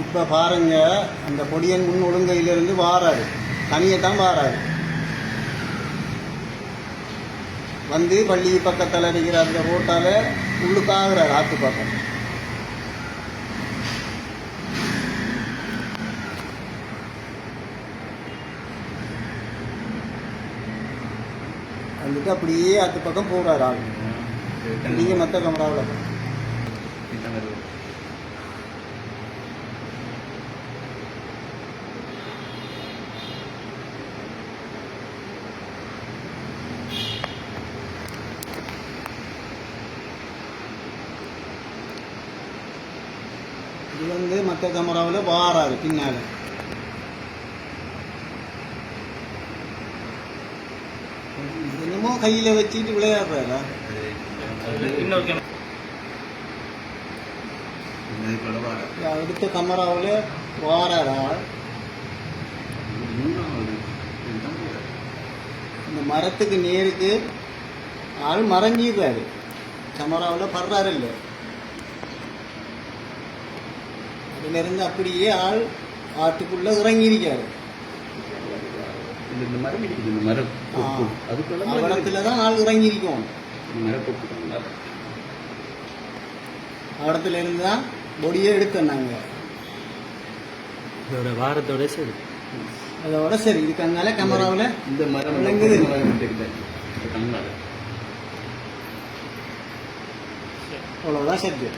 இப்போ பாருங்க. அந்த பொடியன் முன் ஒழுங்கையிலிருந்து வாராரு. தனியை தான் வாராரு. வந்து பள்ளி பக்கத்தில் இருக்கிற அந்த ரோட்டால உள்ளுக்காகிறார் ஆத்து பக்கம் வந்துட்டு அப்படியே அது பக்கம் போகிறாரு ஆள். நீங்கள் மற்ற கமராவில் இது வந்து மற்ற கமராவில் வாராது பின்னால். என்னமோ கையில் வச்சுட்டு விளையாடுறாரா அடுத்த கேமராவில் வாராரா. இந்த மரத்துக்கு நேருக்கு ஆள் மறைஞ்சிடுறாரு கேமராவில் படுறாரு இல்லை அதிலிருந்து அப்படியே ஆள் ஆட்டுக்குள்ளே இறங்கியிருக்காரு இது இந்த மரம் இருக்குது இந்த மரம் கொப்பு. அதுக்குள்ள. அவடத்துல தான் ஆள். அவடத்துல இருந்து தான் பொடியே எடுத்தோம் நாங்கள் இதோட வாரத்தோட சரி அதோட சரி இதுக்கு கேமராவில் இந்த மரம் விளங்குது. அவ்வளோதான் சரி